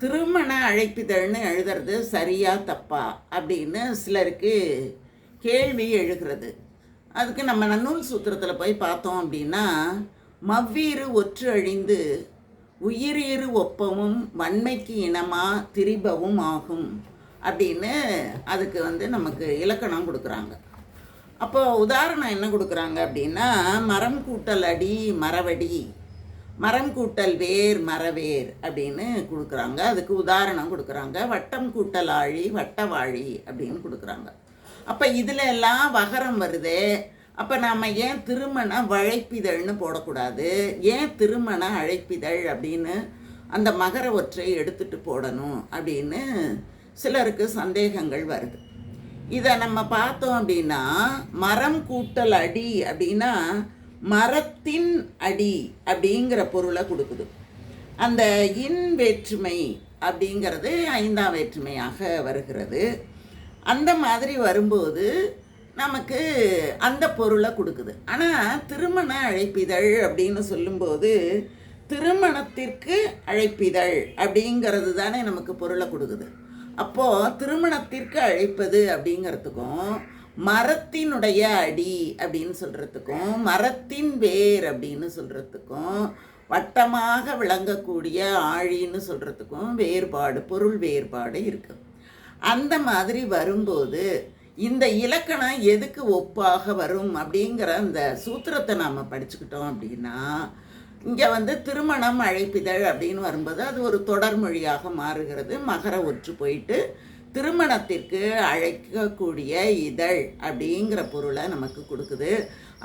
திருமண அழைப்பிதழ்னு எழுதுறது சரியா தப்பா அப்படின்னு சிலருக்கு கேள்வி எழுகிறது. அதுக்கு நம்ம நன்னூல் சூத்திரத்தில் போய் பார்த்தோம் அப்படின்னா மவ்வீறு ஒற்று அழிந்து உயிரீறு ஒப்பமும் வன்மைக்கு இனமா திரிபவும் ஆகும் அப்படின்னு அதுக்கு வந்து நமக்கு இலக்கணம் கொடுக்குறாங்க. அப்போ உதாரணம் என்ன கொடுக்குறாங்க அப்படின்னா மரம் கூட்டல் அடி மரவடி மரம் கூட்டல் வேர் மரவேர் அப்படின்னு கொடுக்குறாங்க. அதுக்கு உதாரணம் கொடுக்குறாங்க. வட்டம் கூட்டல் ஆழி வட்டவாழி அப்படின்னு கொடுக்குறாங்க. அப்போ இதில் எல்லாம் வகரம் வருதே. அப்போ நாம் ஏன் திருமண வழைப்பிதழ்னு போடக்கூடாது? ஏன் திருமண அழைப்பிதழ் அப்படின்னு அந்த மகர ஒற்றை எடுத்துட்டு போடணும் அப்படின்னு சிலருக்கு சந்தேகங்கள் வருது. இதை நம்ம பார்த்தோம் அப்படின்னா மரம் கூட்டல் அடி அப்படின்னா மரத்தின் அடி அப்படிங்கிற பொருளை கொடுக்குது. அந்த இன் வேற்றுமை அப்படிங்கிறது ஐந்தாம் வேற்றுமையாக வருகிறது. அந்த மாதிரி வரும்போது நமக்கு அந்த பொருளை கொடுக்குது. ஆனால் திருமண அழைப்பிதழ் அப்படின்னு சொல்லும்போது திருமணத்திற்கு அழைப்பிதழ் அப்படிங்கிறது தானே நமக்கு பொருளை கொடுக்குது. அப்போது திருமணத்திற்கு அழைப்பது அப்படிங்கிறதுக்கும் மரத்தினுடைய அடி அப்படின்னு சொல்கிறதுக்கும் மரத்தின் வேர் அப்படின்னு சொல்கிறதுக்கும் வட்டமாக விளங்கக்கூடிய ஆழின்னு சொல்கிறதுக்கும் வேறுபாடு பொருள் வேறுபாடு இருக்குது அந்த மாதிரி வரும்போது இந்த இலக்கணம் எதுக்கு ஒப்பாக வரும் அப்படிங்கிற அந்த சூத்திரத்தை நாம் படிச்சுக்கிட்டோம் அப்படின்னா இங்கே வந்து திருமணம் அழைப்பிதழ் அப்படின்னு வரும்போது அது ஒரு தொடர்மொழியாக மாறுகிறது மகர ஒற்று போயிட்டு திருமணத்திற்கு அழைக்கக்கூடிய இதழ் அப்படிங்கிற பொருளை நமக்கு கொடுக்குது.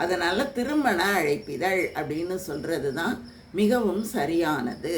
அதனால் திருமண அழைப்பிதழ் அப்படின்னு சொல்கிறது தான் மிகவும் சரியானது.